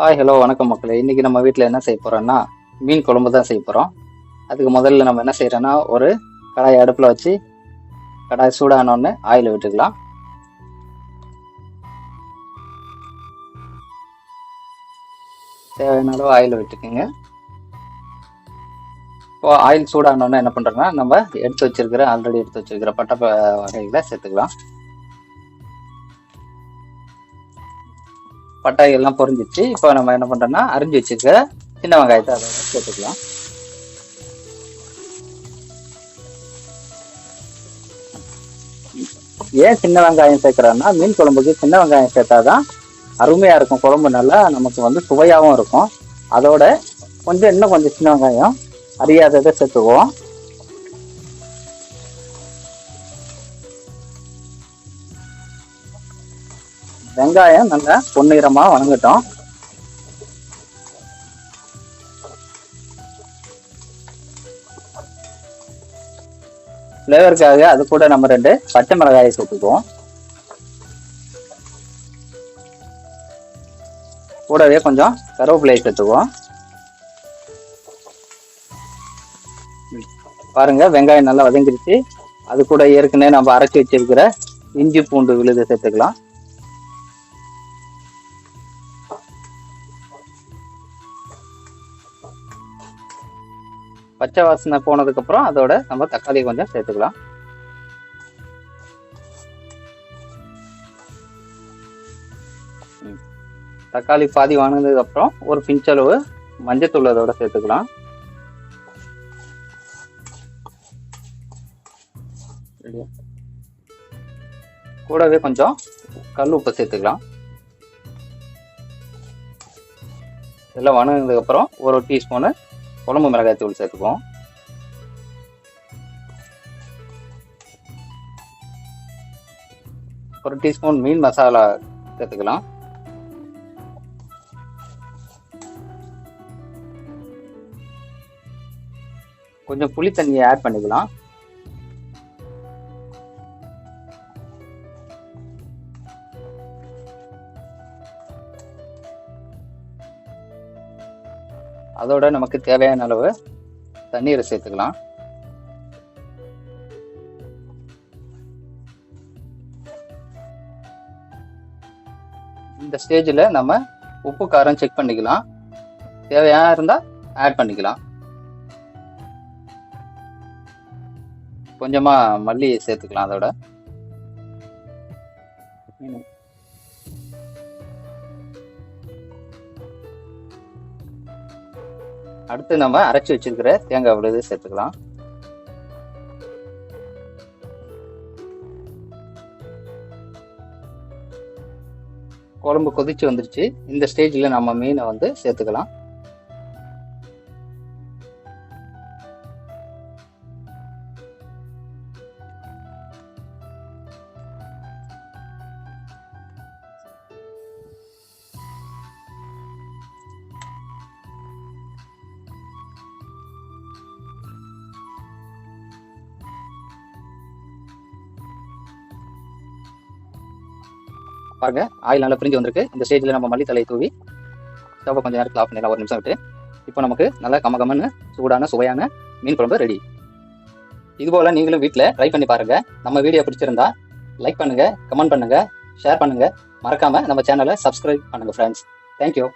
Hi hello வணக்கம் மக்களே. இன்றைக்கி நம்ம வீட்டில் என்ன செய்ய போகிறோன்னா மீன் குழம்பு தான் செய்ய போகிறோம் அதுக்கு முதல்ல நம்ம என்ன செய்கிறோன்னா ஒரு கடாய் அடுப்பில் வச்சு கடாய் சூடானோடனே ஆயில் விட்டுக்கலாம். தேவையான அளவு ஆயில் விட்டுக்குங்க. இப்போ ஆயில் சூடானோடனே என்ன பண்ணுறோன்னா நம்ம எடுத்து வச்சிருக்கிற ஆல்ரெடி எடுத்து வச்சிருக்கிற பட்டை வகைகளை சேர்த்துக்கலாம். பட்டாய் எல்லாம் பொரிஞ்சிச்சு. இப்போ நம்ம என்ன பண்றோம்னா அரிஞ்சு வச்சிருக்க சின்ன வெங்காயத்தை அதோட சேர்த்துக்கலாம். ஏன் சின்ன வெங்காயம் சேர்க்குறோன்னா மீன் குழம்புக்கு சின்ன வெங்காயம் சேர்த்தாதான் அருமையா இருக்கும். குழம்பு நல்லா நமக்கு வந்து சுவையாகவும் இருக்கும். அதோட கொஞ்சம் இன்னும் கொஞ்சம் சின்ன வெங்காயம் அறியாததை சேர்த்துக்குவோம். வெங்காயம் நல்லா பொன்னிறமா வணங்கட்டும். ஃப்ளேவருக்காக அது கூட நம்ம ரெண்டு பச்சை மிளகாயை சேர்த்துக்குவோம். கூடவே கொஞ்சம் கருவேப்பிலையை சேர்த்துக்குவோம். பாருங்க வெங்காயம் நல்லா வதங்கிருச்சு. அது கூட ஏற்கனவே நம்ம அரைச்சி வச்சிருக்கிற இஞ்சி பூண்டு விழுது சேர்த்துக்கலாம். பச்சை வாசனை போனதுக்கு அப்புறம் அதோட நம்ம தக்காளி கொஞ்சம் சேர்த்துக்கலாம். ம். தக்காளி பாதி வாங்கினதுக்கு அப்புறம் ஒரு பிஞ்சளவு மஞ்சத்தூள் அதோட சேர்த்துக்கலாம். கூடவே கொஞ்சம் கல் உப்பு சேர்த்துக்கலாம். எல்லாம் வணங்கினதுக்கு அப்புறம் ஒரு டீஸ்பூனு குழம்பு மிளகாய் தூள் சேர்த்துக்குவோம் ஒரு டீஸ்பூன் மீன் மசாலா சேர்த்துக்கலாம். கொஞ்சம் புளி தண்ணியை ஆட் பண்ணிக்கலாம். அதோட நமக்கு தேவையான அளவு தண்ணீரை சேர்த்துக்கலாம். இந்த ஸ்டேஜில் நம்ம உப்பு காரம் செக் பண்ணிக்கலாம். தேவையாக இருந்தால் ஆட் பண்ணிக்கலாம். கொஞ்சமாக மல்லி சேர்த்துக்கலாம் அதோட. அடுத்து நம்ம அரைச்சி வச்சிருக்கிற தேங்காய் விழுது சேர்த்துக்கலாம். குழம்பு கொதிச்சு வந்துருச்சு. இந்த ஸ்டேஜில் நம்ம மீனை வந்து சேர்த்துக்கலாம். பாருங்க ஆயில் நல்லா பிரிஞ்சு வந்திருக்கு. இந்த ஸ்டேஜில் நம்ம மல்லித்தலையை தூவி ஸ்டவ்வை கொஞ்சம் நேரத்தில் ஆஃப் பண்ணிடலாம். ஒரு நிமிஷம் விட்டு. இப்போ நமக்கு நல்லா கம கமன்னு சூடான சுவையான மீன் குழம்பு ரெடி இதுபோல் நீங்களும் வீட்டில் ட்ரை பண்ணி பாருங்கள் நம்ம வீடியோ பிடிச்சிருந்தா லைக் பண்ணுங்கள் கமெண்ட் பண்ணுங்கள் ஷேர் பண்ணுங்கள் மறக்காமல் நம்ம சேனலை சப்ஸ்கிரைப் பண்ணுங்கள் ஃப்ரெண்ட்ஸ் தேங்க்யூ